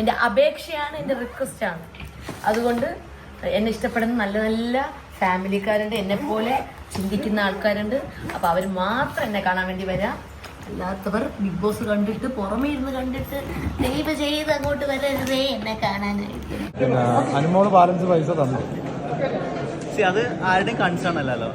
എന്റെ അപേക്ഷയാണ് എന്റെ റിക്വസ്റ്റാണ്. അതുകൊണ്ട് എന്നെ ഇഷ്ടപ്പെടുന്ന നല്ല നല്ല ഫാമിലിക്കാരുണ്ട് എന്നെ പോലെ ചിന്തിക്കുന്ന ആൾക്കാരുണ്ട്. അപ്പോൾ അവർ മാത്രം എന്നെ കാണാൻ വേണ്ടി വരാം. അല്ലാത്തവർ ബിഗ് ബോസ് കണ്ടിട്ട് പുറമേ ഇരുന്ന് കണ്ടിട്ട് ദൈവ ചെയ്ത് അങ്ങോട്ട് വരരുതേ എന്നെ കാണാനായിട്ട്. അനുമോൾ ബാലൻസ് പൈസ തന്നു. അത് ആരുടെയും കൺസേൺ അല്ലല്ലോ.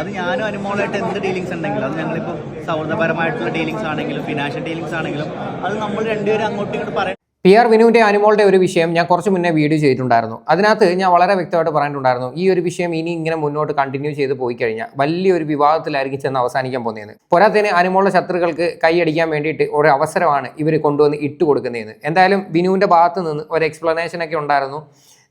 അത് ഞാനും അനുമോളായിട്ട് എന്ത് ഡീലിങ്സ് ഉണ്ടെങ്കിലും അത് ഞങ്ങളിപ്പോൾ സൗഹൃദപരമായിട്ടുള്ള ഡീലിങ്സ് ആണെങ്കിലും ഫിനാൻഷ്യൽ ഡീലിങ്സ് ആണെങ്കിലും അത് നമ്മൾ രണ്ടുപേരും അങ്ങോട്ടും ഇങ്ങോട്ട് പറയാം പി ആർ വിനുവിന്റെ അനുമോളുടെ ഒരു വിഷയം ഞാൻ കുറച്ച് മുന്നേ വീഡിയോ ചെയ്തിട്ടുണ്ടായിരുന്നു. അതിനകത്ത് ഞാൻ വളരെ വ്യക്തമായിട്ട് പറഞ്ഞിട്ടുണ്ടായിരുന്നു ഈ ഒരു വിഷയം ഇനി ഇങ്ങനെ മുന്നോട്ട് കണ്ടിന്യൂ ചെയ്ത് പോയി കഴിഞ്ഞാൽ വലിയൊരു വിവാദത്തിലായിരിക്കും ചെന്ന് അവസാനിക്കാൻ പോകുന്നതെന്ന്. പോരാത്തതിന് അനുമോളുടെ ശത്രുക്കൾക്ക് കൈയടിക്കാൻ വേണ്ടിയിട്ട് ഒരു അവസരമാണ് ഇവർ കൊണ്ടുവന്ന് ഇട്ട് കൊടുക്കുന്നതെന്ന്. എന്തായാലും വിനുവിന്റെ ഭാഗത്ത് നിന്ന് ഒരു എക്സ്പ്ലനേഷനൊക്കെ ഉണ്ടായിരുന്നു.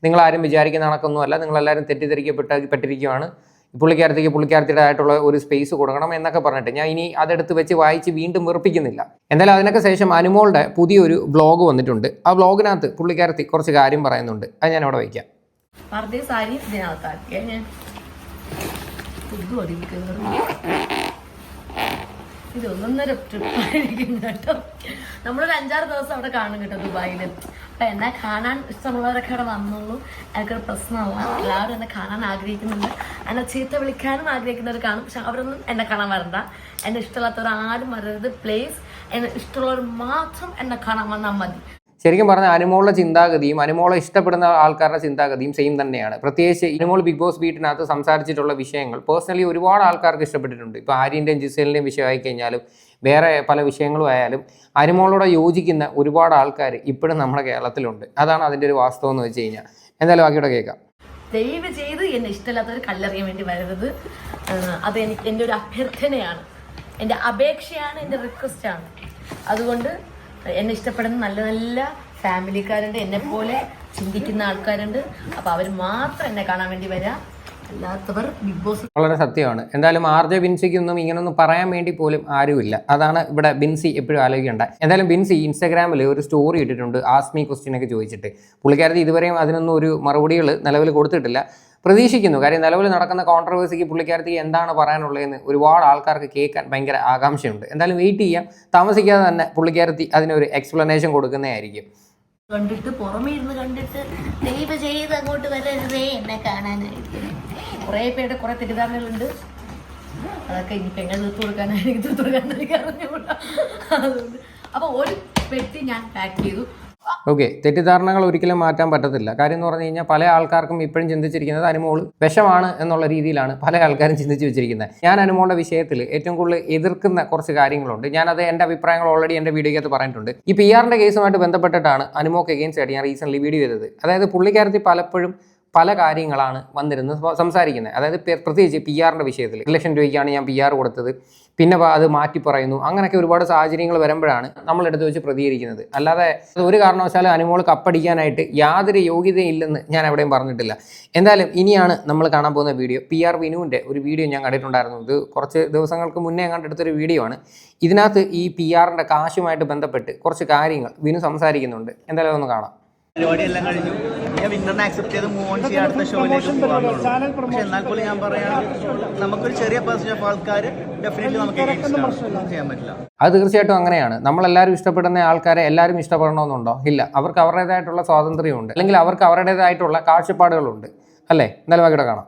നിങ്ങളാരും വിചാരിക്കുന്ന കണക്കൊന്നുമല്ല നിങ്ങളെല്ലാവരും തെറ്റിദ്ധരിക്കപ്പെട്ട പെട്ടിരിക്കുകയാണ്. പുള്ളിക്കാരത്തേക്ക് പുള്ളിക്കാരത്തിയുടേതായിട്ടുള്ള ഒരു സ്പേസ് കൊടുക്കണം എന്നൊക്കെ പറഞ്ഞിട്ട് ഞാൻ ഇനി അതെടുത്ത് വെച്ച് വായിച്ച് വീണ്ടും വെറുപ്പിക്കുന്നില്ല. എന്തായാലും അതിനൊക്കെ ശേഷം അനുമോളുടെ പുതിയൊരു ബ്ലോഗ് വന്നിട്ടുണ്ട്. ആ ബ്ലോഗിനകത്ത് പുള്ളിക്കാരത്തി കുറച്ച് കാര്യം പറയുന്നുണ്ട്. അത് ഞാൻ അവിടെ വയ്ക്കാം ഇതൊന്നൊന്നര ട്രിപ്പായിരിക്കും കേട്ടോ. നമ്മളൊരു അഞ്ചാറ് ദിവസം അവിടെ കാണും കേട്ടോ ദുബായിൽ അപ്പൊ എന്നെ കാണാൻ ഇഷ്ടമുള്ളവരൊക്കെ അവിടെ വന്നുള്ളൂ. എനിക്കൊരു പ്രശ്നമല്ല. എല്ലാവരും എന്നെ കാണാൻ ആഗ്രഹിക്കുന്നുണ്ട്. എന്നെ ചീത്ത വിളിക്കാനും ആഗ്രഹിക്കുന്നവർ കാണും. പക്ഷെ അവരൊന്നും എന്നെ കാണാൻ വരണ്ട. എന്നെ ഇഷ്ടമില്ലാത്തവർ ആരും വരരുത്. പ്ലേസ് എന്നെ ഇഷ്ടമുള്ളവർ മാത്രം എന്നെ കാണാൻ വന്നാൽ മതി. ശരിക്കും പറഞ്ഞാൽ അനുമോളുടെ ചിന്താഗതിയും അനുമോളെ ഇഷ്ടപ്പെടുന്ന ആൾക്കാരുടെ ചിന്താഗതിയും സെയിം തന്നെയാണ്. പ്രത്യേകിച്ച് അനുമോൾ ബിഗ് ബോസ് വീട്ടിനകത്ത് സംസാരിച്ചിട്ടുള്ള വിഷയങ്ങൾ. പേഴ്സണലി ഒരുപാട് ആൾക്കാർക്ക് ഇഷ്ടപ്പെട്ടിട്ടുണ്ട്. ഇപ്പോൾ ആര്യന്റെയും ജിസേലിന്റെയും വിഷയമായി കഴിഞ്ഞാലും വേറെ പല വിഷയങ്ങളും ആയാലും അരിമോളോട് യോജിക്കുന്ന ഒരുപാട് ആൾക്കാർ ഇപ്പോഴും നമ്മുടെ കേരളത്തിലുണ്ട്. അതാണ് അതിന്റെ ഒരു വാസ്തവം എന്ന് വെച്ച് കഴിഞ്ഞാൽ എന്തായാലും ബാക്കിയോടെ കേൾക്കാം. ദയവ് ചെയ്ത് എന്നെ ഇഷ്ടമില്ലാത്ത ഒരു കല്ലെറിയാൻ വേണ്ടി വരരുത്. അത് എനിക്ക് എന്റെ ഒരു അഭ്യർത്ഥനയാണ്. എന്റെ അപേക്ഷയാണ് എന്റെ റിക്വസ്റ്റാണ്. അതുകൊണ്ട് എന്നെ ഇഷ്ടപ്പെടുന്ന നല്ല നല്ല ഫാമിലിക്കാരുണ്ട് എന്നെ പോലെ ചിന്തിക്കുന്ന ആൾക്കാരുണ്ട്. അപ്പോൾ അവർ മാത്രം എന്നെ കാണാൻ വേണ്ടി വരാം. അല്ലാത്തവർ ബിഗ് ബോസ് വളരെ സത്യമാണ്. എന്തായാലും ആർ ജെ ബിൻസിക്കൊന്നും ഇങ്ങനൊന്നും പറയാൻ വേണ്ടി പോലും ആരുമില്ല. അതാണ് ഇവിടെ ബിൻസി എപ്പോഴും ആലോചിക്കേണ്ട. എന്തായാലും ബിൻസി ഇൻസ്റ്റാഗ്രാമിൽ ഒരു സ്റ്റോറി ഇട്ടിട്ടുണ്ട്. ആസ്മി ക്വസ്റ്റ്യൻ ഒക്കെ ചോദിച്ചിട്ട്. പുള്ളിക്കാരത്തി ഇതുവരെയും അതിനൊന്നും ഒരു മറുപടികൾ നിലവിൽ കൊടുത്തിട്ടില്ല. പ്രതീക്ഷിക്കുന്നു. കാര്യം നിലവിൽ നടക്കുന്ന കോൺട്രവേഴ്സിക്ക് പുള്ളിക്കാരത്തി എന്താണ് പറയാനുള്ളതെന്ന് ഒരുപാട് ആൾക്കാർക്ക് കേൾക്കാൻ ഭയങ്കര ആകാംക്ഷയുണ്ട്. എന്തായാലും വെയിറ്റ് ചെയ്യാം. താമസിക്കാതെ തന്നെ പുള്ളിക്കാരത്തി അതിനൊരു എക്സ്പ്ലനേഷൻ കൊടുക്കുന്നതായിരിക്കും. കണ്ടിട്ട് പുറമേ ഇരുന്ന് കണ്ടിട്ട് ദൈവ ചെയ്ത് അങ്ങോട്ട് വരരുതേ എന്നെ കാണാനായിട്ട്. കുറേ പേരുടെ കുറെ തെറ്റിദ്ധാരണകളുണ്ട്. അതൊക്കെ ഇനി പെങ്ങൾ തീർത്ത് കൊടുക്കാനാണ് എനിക്ക് തീർത്തു അതുകൊണ്ട് അപ്പോൾ ഒരു പെട്ടി ഞാൻ പാക്ക് ചെയ്തു. ഓക്കെ തെറ്റിദ്ധാരണകൾ ഒരിക്കലും മാറ്റാൻ പറ്റത്തില്ല. കാര്യം എന്ന് പറഞ്ഞു കഴിഞ്ഞാൽ പല ആൾക്കാർക്കും ഇപ്പോഴും ചിന്തിച്ചിരിക്കുന്നത് അനുമോൾ വിഷമാണ് എന്നുള്ള രീതിയിലാണ് പല ആൾക്കാരും ചിന്തിച്ച് വെച്ചിരിക്കുന്നത്. ഞാൻ അനുമോളുടെ വിഷയത്തിൽ ഏറ്റവും കൂടുതൽ എതിർക്കുന്ന കുറച്ച് കാര്യങ്ങളുണ്ട്. ഞാനത് എന്റെ അഭിപ്രായങ്ങൾ ഓൾറെഡി എന്റെ വീഡിയോക്കകത്ത് പറഞ്ഞിട്ടുണ്ട്. ഈ പി ആറിന്റെ കേസുമായിട്ട് ബന്ധപ്പെട്ടിട്ടാണ് അനുമോക്ക് എഗെയിൻസ്റ്റ് ആയിട്ട് ഞാൻ റീസെന്റ്ലി വീഡിയോ ചെയ്തത്. അതായത് പുള്ളിക്കാരത്തി പലപ്പോഴും പല കാര്യങ്ങളാണ് വന്നിരുന്നത്. സംസാരിക്കുന്നത്. അതായത് പ്രത്യേകിച്ച് പി ആറിന്റെ വിഷയത്തിൽ ഒരു ലക്ഷം രൂപയ്ക്കാണ് ഞാൻ പി ആർ കൊടുത്തത്. പിന്നെ അത് മാറ്റി പറയുന്നു. അങ്ങനെയൊക്കെ ഒരുപാട് സാഹചര്യങ്ങൾ വരുമ്പോഴാണ് നമ്മൾ എടുത്ത് വെച്ച് പ്രതികരിക്കുന്നത്. അല്ലാതെ ഒരു കാരണവശാലും അനുമോൾ കപ്പടിക്കാനായിട്ട് യാതൊരു യോഗ്യതയില്ലെന്ന് ഞാൻ എവിടെയും പറഞ്ഞിട്ടില്ല. എന്തായാലും ഇനിയാണ് നമ്മൾ കാണാൻ പോകുന്ന വീഡിയോ. പി ആർ വിനുവിന്റെ ഒരു വീഡിയോ ഞാൻ കണ്ടിട്ടുണ്ടായിരുന്നു. ഇത് കുറച്ച് ദിവസങ്ങൾക്ക് മുന്നേ കണ്ടെടുത്തൊരു വീഡിയോ ആണ്. ഇതിനകത്ത് ഈ പി ആറിന്റെ കാശുമായിട്ട് ബന്ധപ്പെട്ട് കുറച്ച് കാര്യങ്ങൾ വിനു സംസാരിക്കുന്നുണ്ട്. എന്തായാലും ഒന്ന് കാണാം. പരിപാടി എല്ലാം കഴിഞ്ഞു. ഞാൻ വിന്നറിനെ അക്സെപ്റ്റ് ചെയ്ത് മൂവ് ഓൺ ചെയ്യാൻ അടുത്ത ഷോയിലേക്ക് പോകാനുള്ളൂ പക്ഷെ എന്നാൽ പോലും ഞാൻ പറയാം നമുക്കൊരു ചെറിയ പെർസെന്റ് ഓഫ് ആൾക്കാർ ഡെഫിനറ്റ്ലി നമുക്ക് ചെയ്യാൻ പറ്റില്ല. അത് തീർച്ചയായിട്ടും അങ്ങനെയാണ്. നമ്മളെല്ലാവരും ഇഷ്ടപ്പെടുന്ന ആൾക്കാരെ എല്ലാവരും ഇഷ്ടപ്പെടണമെന്നുണ്ടോ? ഇല്ല. അവർക്ക് അവരുടേതായിട്ടുള്ള സ്വാതന്ത്ര്യമുണ്ട്. അല്ലെങ്കിൽ അവർക്ക് അവരുടേതായിട്ടുള്ള കാഴ്ചപ്പാടുകളുണ്ട്. അല്ലേ? എന്നാലും അവിടെ കാണാം.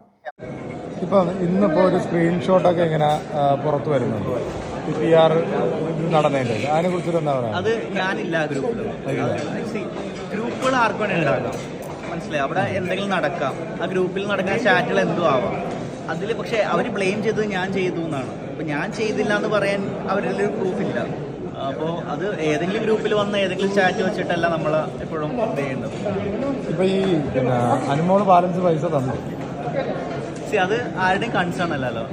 ഇപ്പം ഇന്നിപ്പോൾ ഒരു സ്ക്രീൻഷോട്ടൊക്കെ ഇങ്ങനെ പുറത്തു പുറത്ത് വരുന്നുണ്ട്. പി ആർ നടന്നതിന്റെ അതിനെ കുറിച്ചിട്ട് എന്താ പറയുക അത് ഞാനില്ല ഗ്രൂപ്പിൽ ഗ്രൂപ്പുകൾ ആർക്കും ഉണ്ടാകാം മനസ്സിലായി? അവിടെ എന്തെങ്കിലും നടക്കാം. ആ ഗ്രൂപ്പിൽ നടക്കുന്ന ചാറ്റുകൾ എന്തോ ആവാം. അതിൽ പക്ഷേ അവർ ബ്ലെയിം ചെയ്തത് ഞാൻ ചെയ്തു എന്നാണ്. അപ്പം ഞാൻ ചെയ്തില്ല എന്ന് പറയാൻ അവരിൽ ഒരു പ്രൂഫില്ല അപ്പോൾ അത് ഏതെങ്കിലും ഗ്രൂപ്പിൽ വന്ന ഏതെങ്കിലും ചാറ്റ് വെച്ചിട്ടല്ല നമ്മൾ എപ്പോഴും ഇത് ചെയ്യുന്നത് ഇപ്പം ഈ പിന്നെ അനുമോൾ ബാലൻസ് പൈസ തന്നു. അത് ആരുടെയും കൺസേൺ അല്ലല്ലോ.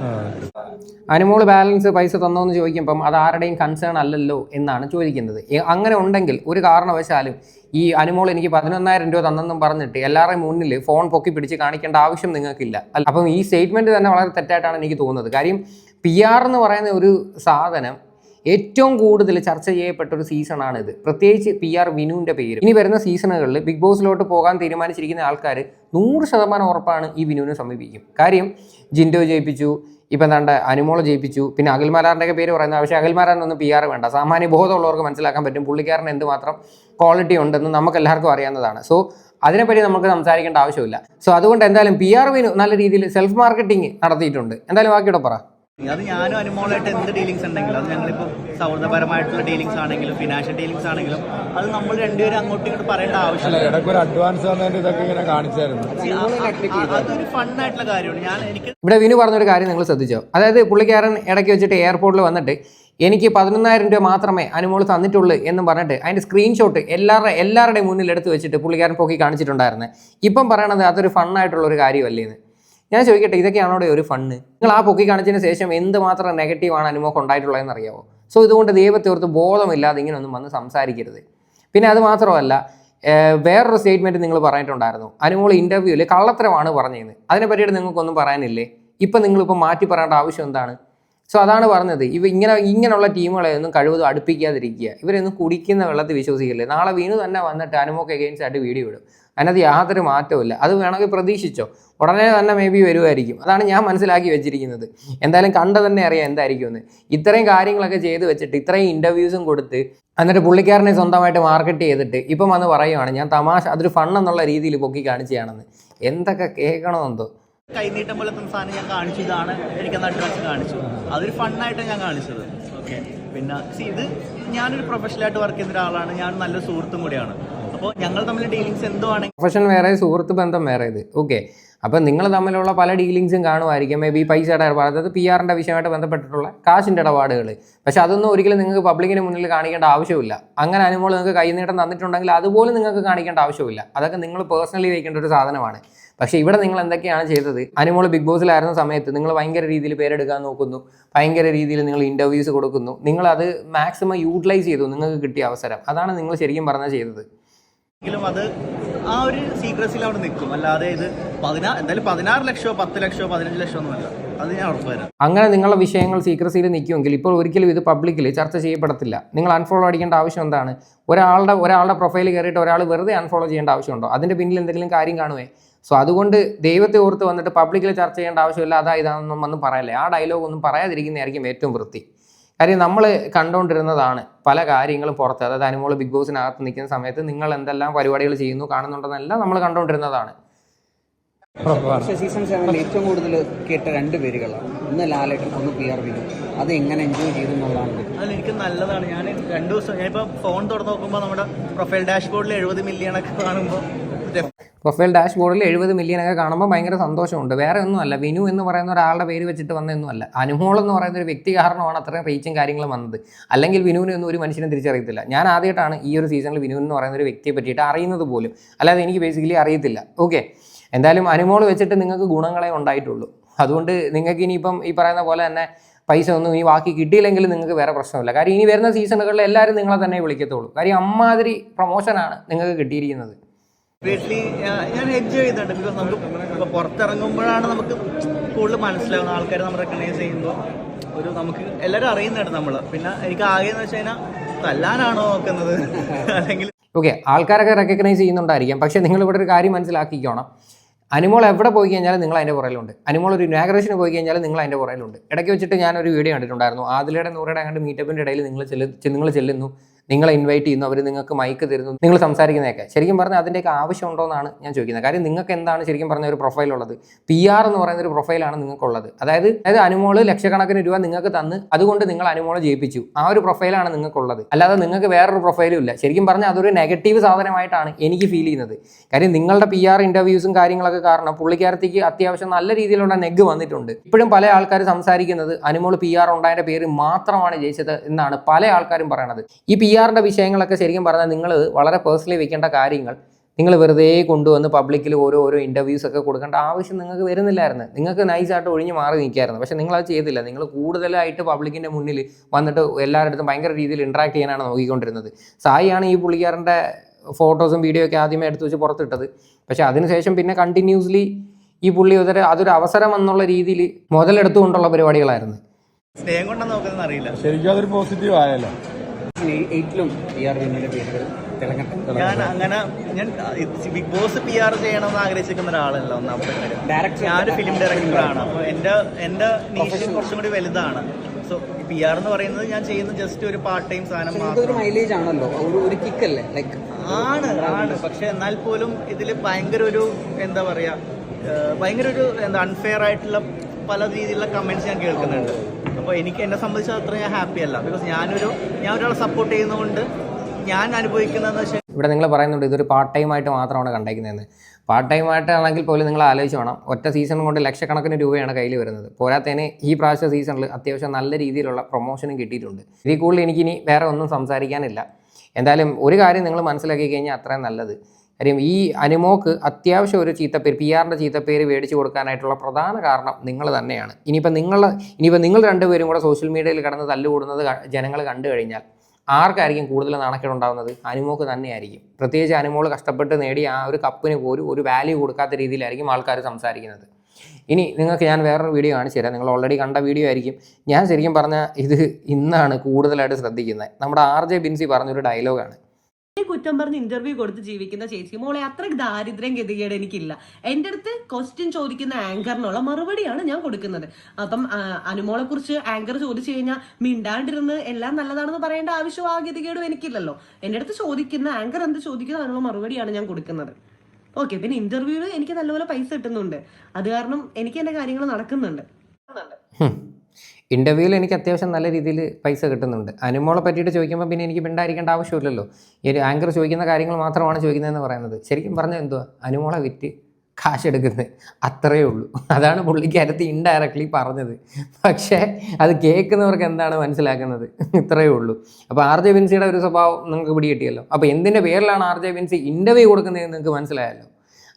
അനുമോൾ ബാലൻസ് പൈസ തന്നോന്ന് ചോദിക്കുമ്പം അത് ആരുടെയും കൺസേൺ അല്ലല്ലോ എന്നാണ് ചോദിക്കുന്നത്. അങ്ങനെ ഉണ്ടെങ്കിൽ ഒരു കാരണവശാലും ഈ അനുമോൾ എനിക്ക് പതിനൊന്നായിരം രൂപ തന്നെന്നും പറഞ്ഞിട്ട് എല്ലാവരുടെയും മുന്നിൽ ഫോൺ പൊക്കി പിടിച്ച് കാണിക്കേണ്ട ആവശ്യം നിങ്ങൾക്കില്ല. അല്ല, അപ്പം ഈ സ്റ്റേറ്റ്മെന്റ് തന്നെ വളരെ തെറ്റായിട്ടാണ് എനിക്ക് തോന്നുന്നത്. കാര്യം പി ആർ എന്ന് പറയുന്ന ഒരു സാധനം ഏറ്റവും കൂടുതൽ ചർച്ച ചെയ്യപ്പെട്ട ഒരു സീസണാണിത്. പ്രത്യേകിച്ച് പി ആർ വിനുവിന്റെ പേര്. ഇനി വരുന്ന സീസണുകളിൽ ബിഗ് ബോസിലോട്ട് പോകാൻ തീരുമാനിച്ചിരിക്കുന്ന ആൾക്കാർ നൂറ് ശതമാനം ഉറപ്പാണ് ഈ വിനുവിനെ സമീപിക്കും. കാര്യം ജിൻഡോ ജയിപ്പിച്ചു ഇപ്പം എന്താണ്ട് അനുമോളെ ജയിപ്പിച്ചു പിന്നെ അഖിൽമാരാറിന്റെയൊക്കെ പേര് പറയുന്നത് പക്ഷേ അഖിൽമാരാറിനൊന്നും പി ആർ വേണ്ട. സാമാന്യ ബോധമുള്ളവർക്ക് മനസ്സിലാക്കാൻ പറ്റും പുള്ളിക്കാരന് എന്തുമാത്രം ക്വാളിറ്റി ഉണ്ടെന്ന് നമുക്ക് എല്ലാവർക്കും അറിയാവുന്നതാണ്. സോ അതിനെപ്പറ്റി നമുക്ക് സംസാരിക്കേണ്ട ആവശ്യമില്ല. സോ അതുകൊണ്ട് എന്തായാലും പി ആർ വിനു നല്ല രീതിയിൽ സെൽഫ് മാർക്കറ്റിംഗ് നടത്തിയിട്ടുണ്ട്. എന്തായാലും ബാക്കിയോടെ പറ. അത് ഞാനും അനുമോളായിട്ട് എന്ത് ഡീലിങ്സ് ഉണ്ടെങ്കിലും അത് ഞങ്ങളിപ്പോൾ സൗഹൃദപരമായിട്ടുള്ള ഡീലിങ്സ് ആണെങ്കിലും ഫിനാൻഷ്യൽ ഡീലിങ്സ് ആണെങ്കിലും അത് നമ്മൾ രണ്ടുപേരും അങ്ങോട്ടും ഇങ്ങോട്ട് പറയേണ്ട ആവശ്യമില്ല. അഡ്വാൻസ് ഇതൊക്കെ ഇങ്ങനെ കാണിച്ചായിരുന്നു. അതൊരു ഫണ്ണായിട്ടുള്ള കാര്യമാണ്. ഞാൻ എനിക്ക് ഇവിടെ വിനു പറഞ്ഞൊരു കാര്യം നിങ്ങൾ ശ്രദ്ധിച്ചോ? അതായത് പുള്ളിക്കാരൻ ഇടയ്ക്ക് വെച്ചിട്ട് എയർപോർട്ടിൽ വന്നിട്ട് എനിക്ക് പതിനൊന്നായിരം രൂപ മാത്രമേ അനുമോൾ തന്നിട്ടുള്ളൂ എന്ന് പറഞ്ഞിട്ട് അതിന്റെ സ്ക്രീൻഷോട്ട് എല്ലാവരുടെ എല്ലാവരുടെയും മുന്നിൽ എടുത്ത് വെച്ചിട്ട് പുള്ളിക്കാരൻ പൊക്കി കാണിച്ചിട്ടുണ്ടായിരുന്നു. ഇപ്പം പറയണത് അതൊരു ഫണ്ണായിട്ടുള്ള ഒരു കാര്യമല്ലേ എന്ന് ഞാൻ ചോദിക്കട്ടെ ഇതൊക്കെയാണോ ഒരു ഫണ്ണ് നിങ്ങൾ ആ പൊക്കി കാണിച്ചതിന് ശേഷം എന്തുമാത്രം നെഗറ്റീവാണ് അനുമോക്ക് ഉണ്ടായിട്ടുള്ളതെന്ന് അറിയാവോ സോ ഇതുകൊണ്ട് ദൈവത്തെ ഓർത്ത് ബോധമില്ലാതെ ഇങ്ങനെയൊന്നും വന്ന് സംസാരിക്കരുത്. പിന്നെ അത് മാത്രമല്ല വേറൊരു സ്റ്റേറ്റ്മെന്റ് നിങ്ങൾ പറഞ്ഞിട്ടുണ്ടായിരുന്നു. അനുമോൾ ഇന്റർവ്യൂവിൽ കള്ളത്തരമാണ് പറഞ്ഞിരുന്നത് അതിനെ പറ്റിയിട്ട് നിങ്ങൾക്കൊന്നും പറയാനില്ലേ? ഇപ്പം നിങ്ങളിപ്പോൾ മാറ്റി പറയേണ്ട ആവശ്യം എന്താണ്? സോ അതാണ് പറഞ്ഞത്. ഇവ ഇങ്ങനെ ഇങ്ങനെയുള്ള ടീമുകളെ ഒന്നും കഴിവതും അടുപ്പിക്കാതിരിക്കുക. ഇവരൊന്നും കുടിക്കുന്ന വെള്ളത്തിൽ വിശ്വസിക്കില്ലേ നാളെ വീണു തന്നെ വന്നിട്ട് അനുമോക്ക് എഗെയിൻസ്റ്റ് ആയിട്ട് വീഡിയോ ഇടും. അതിനകത്ത് യാതൊരു മാറ്റവും അത് വേണമെങ്കിൽ പ്രതീക്ഷിച്ചോ. ഉടനെ തന്നെ മേ ബി വരുമായിരിക്കും. അതാണ് ഞാൻ മനസ്സിലാക്കി വെച്ചിരിക്കുന്നത്. എന്തായാലും കണ്ട തന്നെ അറിയാം എന്തായിരിക്കുമെന്ന്. ഇത്രയും കാര്യങ്ങളൊക്കെ ചെയ്ത് വെച്ചിട്ട് ഇത്രയും ഇന്റർവ്യൂസും കൊടുത്ത് എന്നിട്ട് പുള്ളിക്കാരനെ സ്വന്തമായിട്ട് മാർക്കറ്റ് ചെയ്തിട്ട് ഇപ്പം വന്ന് പറയുവാണ് ഞാൻ തമാശ അതൊരു ഫൺ എന്നുള്ള രീതിയിൽ പൊക്കി കാണിച്ചതാണെന്ന്. എന്തൊക്കെ കേൾക്കണമെന്തോ കൈനീട്ടം സാധനം ഞാൻ എനിക്ക് ഞാൻ പിന്നെ ഇത് ഞാനൊരു പ്രൊഫഷണലായിട്ട് വർക്ക് ചെയ്യുന്ന ഒരാളാണ്. ഞാൻ നല്ല സുഹൃത്തും കൂടിയാണ്. അപ്പോൾ ഞങ്ങൾ തമ്മിൽ ഡീലിങ്സ് പ്രൊഫഷൻ വേറെ സുഹൃത്ത് ബന്ധം വേറെ ഇത്. ഓക്കെ അപ്പം നിങ്ങൾ തമ്മിലുള്ള പല ഡീലിങ്സും കാണുമായിരിക്കും. മേ ബി പൈസയുടെ ഇടപാട്. അതായത് പി ആറിന്റെ വിഷയമായിട്ട് ബന്ധപ്പെട്ടിട്ടുള്ള കാശിന്റെ ഇടപാടുകൾ പക്ഷെ അതൊന്നും ഒരിക്കലും നിങ്ങൾക്ക് പബ്ലിക്കിന് മുന്നിൽ കാണിക്കേണ്ട ആവശ്യമില്ല അങ്ങനെ അനുമോൾ നിങ്ങൾക്ക് കൈനീട്ടം തന്നിട്ടുണ്ടെങ്കിൽ അതുപോലും നിങ്ങൾക്ക് കാണിക്കേണ്ട ആവശ്യമില്ല അതൊക്കെ നിങ്ങൾ പേഴ്സണലി വയ്ക്കേണ്ട ഒരു സാധനമാണ്. പക്ഷെ ഇവിടെ നിങ്ങൾ എന്തൊക്കെയാണ് ചെയ്തത്? അനുമോൾ ബിഗ് ബോസിലായിരുന്ന സമയത്ത് നിങ്ങൾ ഭയങ്കര രീതിയിൽ പേരെടുക്കാൻ നോക്കുന്നു. ഭയങ്കര രീതിയിൽ നിങ്ങൾ ഇന്റർവ്യൂസ് കൊടുക്കുന്നു. നിങ്ങളത് മാക്സിമം യൂട്ടിലൈസ് ചെയ്തു. നിങ്ങൾക്ക് കിട്ടിയ അവസരം. അതാണ് നിങ്ങൾ ശരിക്കും പറഞ്ഞാൽ ചെയ്തത്. എങ്കിലും അത് ആ ഒരു സീക്രസിൽ അവിടെ നിൽക്കും. അല്ലാതെ ഇത് പതിനാ എന്തായാലും പതിനാറ് ലക്ഷമോ പത്ത് ലക്ഷമോ പതിനഞ്ച് ലക്ഷമോ ഒന്നുമല്ല. അത് ഞാൻ ഉറപ്പ് വരാം അങ്ങനെ നിങ്ങളുടെ വിഷയങ്ങൾ സീക്രസിയിൽ നിൽക്കുമെങ്കിൽ ഇപ്പോൾ ഒരിക്കലും ഇത് പബ്ലിക്കിൽ ചർച്ച ചെയ്യപ്പെടത്തില്ല. നിങ്ങൾ അൺഫോളോ അടിക്കേണ്ട ആവശ്യം എന്താണ്? ഒരാളുടെ ഒരാളുടെ പ്രൊഫൈൽ കയറിയിട്ട് ഒരാൾ വെറുതെ അൺഫോളോ ചെയ്യേണ്ട ആവശ്യമുണ്ടോ? അതിന്റെ പിന്നിൽ എന്തെങ്കിലും കാര്യം കാണുമേ സോ അതുകൊണ്ട് ദൈവത്തെ ഓർത്ത് വന്നിട്ട് പബ്ലിക്കിൽ ചർച്ച ചെയ്യേണ്ട ആവശ്യമില്ല അതാ ഇതാണെന്നും ഒന്നും പറയല്ലേ? ആ ഡയലോഗ് ഒന്നും പറയാതിരിക്കുന്നതായിരിക്കും ഏറ്റവും വൃത്തി. കാര്യം നമ്മൾ കണ്ടുകൊണ്ടിരുന്നതാണ് പല കാര്യങ്ങളും പുറത്ത്. അതായത് അനുമോൾ ബിഗ് ബോസിനകത്ത് നിൽക്കുന്ന സമയത്ത് നിങ്ങൾ എന്തെല്ലാം പരിപാടികൾ ചെയ്യുന്നു കാണുന്നുണ്ടെന്നെല്ലാം നമ്മൾ കണ്ടുകൊണ്ടിരുന്നതാണ് സീസൺ സെവനിൽ ഏറ്റവും കൂടുതൽ കേട്ട രണ്ട് പേരുകളാണ്. ഒന്ന് ലാലേട്ടൻ ഒന്ന് പി ആർ വിനു. അത് എങ്ങനെ എൻജോയ് ചെയ്തു എന്നുള്ളതാണ്. ഇത്. എനിക്ക് നല്ലതാണ്. ഞാൻ രണ്ടു ദിവസം ഞാനിപ്പോൾ ഫോൺ തുറന്ന് നോക്കുമ്പോൾ നമ്മുടെ പ്രൊഫൈൽ ഡാഷ്ബോർഡിൽ എഴുപത് മില്യൺ ഒക്കെ കാണുമ്പോൾ പ്രൊഫൈൽ ഡാഷ് ബോർഡിൽ എഴുപത് മില്യൺ ഒക്കെ കാണുമ്പോൾ ഭയങ്കര സന്തോഷമുണ്ട്. വേറെ ഒന്നുമല്ല. വിനു എന്ന് പറയുന്ന ഒരാളുടെ പേര് വെച്ചിട്ട് വന്നതൊന്നുമല്ല അനുമോൾ എന്ന് പറയുന്ന ഒരു വ്യക്തി കാരണമാണ് അത്രയും റീച്ചും കാര്യങ്ങളും വന്നത്. അല്ലെങ്കിൽ വിനുവിനെ ഒന്നും ഒരു മനുഷ്യനും തിരിച്ചറിയത്തില്ല. ഞാൻ ആദ്യമായിട്ടാണ് ഈ ഒരു സീസണിൽ വിനു എന്ന് പറയുന്ന ഒരു വ്യക്തിയെ പറ്റിയിട്ട് അറിയുന്നത് പോലും. അല്ലാതെ എനിക്ക് ബേസിക്കലി അറിയത്തില്ല. ഓക്കെ എന്തായാലും അനുമോൾ വെച്ചിട്ട് നിങ്ങൾക്ക് ഗുണങ്ങളെ ഉണ്ടായിട്ടുള്ളൂ. അതുകൊണ്ട് നിങ്ങൾക്ക് ഇനിയിപ്പം ഈ പറയുന്ന പോലെ തന്നെ പൈസ ഒന്നും ഇനി ബാക്കി കിട്ടിയില്ലെങ്കിൽ നിങ്ങൾക്ക് വേറെ പ്രശ്നമില്ല. കാര്യം ഇനി വരുന്ന സീസണുകളിൽ എല്ലാവരും നിങ്ങളെ തന്നെ വിളിക്കത്തുള്ളൂ. കാര്യം അമ്മാതിരി പ്രൊമോഷനാണ് നിങ്ങൾക്ക് കിട്ടിയിരിക്കുന്നത്. വീട്ടിൽ ഞാൻ എൻജോയ് ചെയ്തിട്ടുണ്ട് ബിക്കോസ് നമുക്ക് ഇപ്പൊ പുറത്തിറങ്ങുമ്പോഴാണ് നമുക്ക് കൂടുതൽ മനസ്സിലാവുന്ന ആൾക്കാർ നമ്മൾ റെക്കഗ്നൈസ് ചെയ്യുമ്പോൾ ഒരു നമുക്ക് എല്ലാവരും അറിയുന്നുണ്ട് നമ്മൾ പിന്നെ എനിക്ക് ആകെ എന്ന് വെച്ച് കഴിഞ്ഞാൽ തല്ലാനാണോ നോക്കുന്നത്? അല്ലെങ്കിൽ ഓക്കെ ആൾക്കാരൊക്കെ റെക്കഗ്നൈസ് ചെയ്യുന്നുണ്ടായിരിക്കാം. പക്ഷെ നിങ്ങൾ ഇവിടെ ഒരു കാര്യം മനസ്സിലാക്കിക്കോണം. അനിമോൾ എവിടെ പോയി കഴിഞ്ഞാലും നിങ്ങൾ അതിന്റെ പുറയിലുണ്ട് അനിമോൾ ഒരു ഇനാഗ്രേഷന് പോയി കഴിഞ്ഞാലും നിങ്ങൾ അതിന്റെ പുറയിലുണ്ട് ഇടയ്ക്ക് വെച്ചിട്ട് ഞാനൊരു വീഡിയോ കണ്ടിട്ടുണ്ടായിരുന്നു. ആദിലയുടെ നൂറയുടെ അങ്ങോട്ട് മീറ്റപ്പിന്റെ ഇടയിൽ നിങ്ങൾ ചെല്ലു നിങ്ങൾ ചെല്ലുന്നു. നിങ്ങളെ ഇൻവൈറ്റ് ചെയ്യുന്നു അവർ നിങ്ങൾക്ക് മൈക്ക് തരുന്നു നിങ്ങൾ സംസാരിക്കുന്നതൊക്കെ. ശരിക്കും പറഞ്ഞാൽ അതിന്റെയൊക്കെ ആവശ്യമുണ്ടോ എന്നാണ് ഞാൻ ചോദിക്കുന്നത്. കാര്യം നിങ്ങൾക്ക് എന്താണ് ശരിക്കും പറഞ്ഞ ഒരു പ്രൊഫൈൽ ഉള്ളത്? പി ആർ എന്ന് പറയുന്ന ഒരു പ്രൊഫൈലാണ് നിങ്ങൾക്കുള്ളത്. അതായത് അതായത് അനുമോൾ ലക്ഷക്കണക്കിന് രൂപ നിങ്ങൾക്ക് തന്ന് അതുകൊണ്ട് നിങ്ങൾ അനുമോളെ ജയിപ്പിച്ചു. ആ ഒരു പ്രൊഫൈലാണ് നിങ്ങൾക്കുള്ളത്. അല്ലാതെ നിങ്ങൾക്ക് വേറൊരു പ്രൊഫൈലും ഇല്ല. ശരിക്കും പറഞ്ഞാൽ അതൊരു നെഗറ്റീവ് സാധനമായിട്ടാണ് എനിക്ക് ഫീൽ ചെയ്യുന്നത്. കാര്യം നിങ്ങളുടെ പി ആർ ഇന്റർവ്യൂസും കാര്യങ്ങളൊക്കെ കാരണം പുള്ളിക്കാരത്തേക്ക് അത്യാവശ്യം നല്ല രീതിയിലുള്ള നെഗ് വന്നിട്ടുണ്ട്. ഇപ്പോഴും പല ആൾക്കാർ സംസാരിക്കുന്നത് അനുമോൾ പി ആർ ഉണ്ടായതിന്റെ പേര് മാത്രമാണ് ജയിച്ചത് എന്നാണ് പല ആൾക്കാരും പറയണത്. ഈ പി ആറിന്റെ വിഷയങ്ങളൊക്കെ ശരിക്കും പറഞ്ഞാൽ നിങ്ങൾ വളരെ പേഴ്സണലി വെക്കേണ്ട കാര്യങ്ങൾ നിങ്ങൾ വെറുതെ കൊണ്ടുവന്ന് പബ്ലിക്കിൽ ഓരോ ഓരോ ഇന്റർവ്യൂസ് ഒക്കെ കൊടുക്കേണ്ട ആവശ്യം നിങ്ങൾക്ക് വരുന്നില്ലായിരുന്നു. നിങ്ങൾക്ക് നൈസായിട്ട് ഒഴിഞ്ഞ് മാറി നിൽക്കായിരുന്നു. പക്ഷേ നിങ്ങളത് അത് ചെയ്തില്ല. നിങ്ങൾ കൂടുതലായിട്ട് പബ്ലിക്കിന്റെ മുന്നിൽ വന്നിട്ട് എല്ലാവരുടെ അടുത്തും ഭയങ്കര രീതിയിൽ ഇൻട്രാക്ട് ചെയ്യാനാണ് നോക്കിക്കൊണ്ടിരുന്നത്. സായിയാണ് ഈ പുള്ളിക്കാരന്റെ ഫോട്ടോസും വീഡിയോ ഒക്കെ ആദ്യമേ എടുത്ത് വെച്ച് പുറത്തിട്ടത്. പക്ഷേ അതിനുശേഷം പിന്നെ കണ്ടിന്യൂസ്ലി ഈ പുള്ളി അതൊരു അതൊരു അവസരം എന്നുള്ള രീതിയിൽ മുതലെടുത്തുകൊണ്ടുള്ള പരിപാടികളായിരുന്നു. സ്നേഹം കൊണ്ടാണ് നോക്കുന്നത് അറിയില്ല. ശരിക്കും അതൊരു പോസിറ്റീവ് ആയല്ലോ. എയ്റ്റിലും പി ആർ വിനുവിന്റെ പേരുകൾ ഞാൻ അങ്ങനെ ഞാൻ ബിഗ് ബോസ് പി ആർ ചെയ്യണമെന്ന് ആഗ്രഹിച്ചിരിക്കുന്ന ഒരാളല്ല ഒന്നാമത്തെ കാര്യം. ഞാനൊരു ഫിലിം ഡയറക്ടറാണ് അപ്പോൾ എന്റെ എന്റെ നീഷ് കുറച്ചും കൂടി വലുതാണ്. സോ പി ആർ എന്ന് പറയുന്നത് ഞാൻ ചെയ്യുന്ന ജസ്റ്റ് ഒരു പാർട്ട് ടൈം സാധനം മാത്രം. മൈലേജ് ആണല്ലോ. ഒരു കിക്ക് അല്ലേ? ലൈക്ക് ആണ് ആണ്. പക്ഷെ എന്നാൽ പോലും ഇതിൽ ഭയങ്കര ഒരു എന്താ പറയാ ഭയങ്കര ഒരു എന്താ അൺഫെയർ ആയിട്ടുള്ള പല രീതിയിലുള്ള കമന്റ്സ് ഞാൻ കേൾക്കുന്നുണ്ട്. അപ്പോൾ എനിക്ക് എന്നെ സംബന്ധിച്ച് അത്ര ഞാൻ ഹാപ്പി അല്ല. ബിക്കോസ് ഞാനൊരു ഞാൻ ഒരാളെ സപ്പോർട്ട് ചെയ്യുന്നതുകൊണ്ട് ഞാൻ അനുഭവിക്കുന്നതെന്ന് വെച്ചാൽ ഇവിടെ നിങ്ങൾ പറയുന്നുണ്ട് ഇതൊരു പാർട്ട് ടൈം ആയിട്ട് മാത്രമാണ് കണ്ടേക്കുന്നതെന്ന്. പാർട്ട് ടൈം ആയിട്ടാണെങ്കിൽ പോലും നിങ്ങൾ ആലോചിച്ച് വേണം. ഒറ്റ സീസൺ കൊണ്ട് ലക്ഷക്കണക്കിന് രൂപയാണ് കയ്യിൽ വരുന്നത്. പോരാത്തതിന് ഈ പ്രാവശ്യ സീസണിൽ അത്യാവശ്യം നല്ല രീതിയിലുള്ള പ്രൊമോഷനും കിട്ടിയിട്ടുണ്ട്. ഇതിൽ കൂടുതൽ എനിക്കിനി വേറെ ഒന്നും സംസാരിക്കാനില്ല. എന്തായാലും ഒരു കാര്യം നിങ്ങൾ മനസ്സിലാക്കി കഴിഞ്ഞാൽ അത്രയും നല്ലത്. കാര്യം ഈ അനുമോക്ക് അത്യാവശ്യം ഒരു ചീത്തപ്പേര് പി ആറിന്റെ ചീത്തപ്പേര് മേടിച്ചു കൊടുക്കാനായിട്ടുള്ള പ്രധാന കാരണം നിങ്ങൾ തന്നെയാണ്. ഇനിയിപ്പോൾ നിങ്ങൾ ഇനിയിപ്പോൾ നിങ്ങൾ രണ്ടുപേരും കൂടെ സോഷ്യൽ മീഡിയയിൽ കിടന്ന് തല്ലുകൂടുന്നത് ജനങ്ങൾ കണ്ടു കഴിഞ്ഞാൽ ആർക്കായിരിക്കും കൂടുതൽ നാണക്കേടുണ്ടാകുന്നത് അനുമോക്ക് തന്നെയായിരിക്കും. പ്രത്യേകിച്ച് അനുമോൾ കഷ്ടപ്പെട്ട് നേടി ആ ഒരു കപ്പിന് പോലും ഒരു വാല്യൂ കൊടുക്കാത്ത രീതിയിലായിരിക്കും ആൾക്കാർ സംസാരിക്കുന്നത്. ഇനി നിങ്ങൾക്ക് ഞാൻ വേറൊരു വീഡിയോ കാണിച്ചു തരാം. നിങ്ങൾ ഓൾറെഡി കണ്ട വീഡിയോ ആയിരിക്കും. ഞാൻ ശരിക്കും പറഞ്ഞാൽ ഇത് ഇന്നാണ് കൂടുതലായിട്ട് ശ്രദ്ധിക്കുന്നത്. നമ്മുടെ ആർ ജെ ബിൻസി പറഞ്ഞൊരു ഡയലോഗാണ് കുറ്റം പറഞ്ഞ് ഇന്റർവ്യൂ കൊടുത്ത് ജീവിക്കുന്ന ചേച്ചി. മോളെ അത്ര ദാരിദ്ര്യം ഗതികേട് എനിക്കില്ല. എന്റെ അടുത്ത് ക്വസ്റ്റ്യൻ ചോദിക്കുന്ന ആങ്കറിനുള്ള മറുപടിയാണ് ഞാൻ കൊടുക്കുന്നത്. അപ്പം അനുമോളെ കുറിച്ച് ആങ്കർ ചോദിച്ചു കഴിഞ്ഞാൽ മിണ്ടാണ്ടിരുന്ന് എല്ലാം നല്ലതാണെന്ന് പറയേണ്ട ആവശ്യം ആ ഗതികേടും എനിക്കില്ലല്ലോ. എന്റെ അടുത്ത് ചോദിക്കുന്ന ആങ്കർ എന്ത് ചോദിക്കുന്നു അതിനുള്ള മറുപടിയാണ് ഞാൻ കൊടുക്കുന്നത്. ഓക്കെ പിന്നെ ഇന്റർവ്യൂവിൽ എനിക്ക് നല്ലപോലെ പൈസ കിട്ടുന്നുണ്ട്. അത് കാരണം എനിക്ക് എന്റെ കാര്യങ്ങൾ നടക്കുന്നുണ്ട്. ഇന്റർവ്യൂവിൽ എനിക്ക് അത്യാവശ്യം നല്ല രീതിയിൽ പൈസ കിട്ടുന്നുണ്ട്. അനുമോളെ പറ്റിയിട്ട് ചോദിക്കുമ്പോൾ പിന്നെ എനിക്ക് മിണ്ടായിരിക്കേണ്ട ആവശ്യമില്ലല്ലോ. ഈ ഒരു ആങ്കർ ചോദിക്കുന്ന കാര്യങ്ങൾ മാത്രമാണ് ചോദിക്കുന്നതെന്ന് പറയുന്നത്. ശരിക്കും പറഞ്ഞാൽ എന്തുവാ? അനുമോളെ വിറ്റ് കാശ് എടുക്കുന്നത് അത്രയേ ഉള്ളൂ. അതാണ് പുള്ളിക്കാരത്തി ഇൻഡയറക്ട്ലി പറഞ്ഞത്. പക്ഷേ അത് കേൾക്കുന്നവർക്ക് എന്താണ് മനസ്സിലാക്കുന്നത്? ഇത്രയേ ഉള്ളൂ. അപ്പോൾ ആർ ജെ ബിൻസിയുടെ ഒരു സ്വഭാവം നിങ്ങൾക്ക് പിടികിട്ടിയല്ലോ. അപ്പോൾ എന്തിന്റെ പേരിലാണ് ആർ ജെ ബിൻസി ഇന്റർവ്യൂ കൊടുക്കുന്നതെന്ന് നിങ്ങൾക്ക് മനസ്സിലായല്ലോ?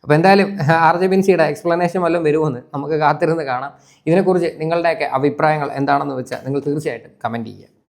അപ്പോൾ എന്തായാലും ആർ ജെ ബിൻസിയുടെ എക്സ്പ്ലനേഷൻ വല്ലതും വരുമെന്ന് നമുക്ക് കാത്തിരുന്ന് കാണാം. ഇതിനെക്കുറിച്ച് നിങ്ങളുടെയൊക്കെ അഭിപ്രായങ്ങൾ എന്താണെന്ന് വെച്ചാൽ നിങ്ങൾ തീർച്ചയായിട്ടും കമന്റ് ചെയ്യുക.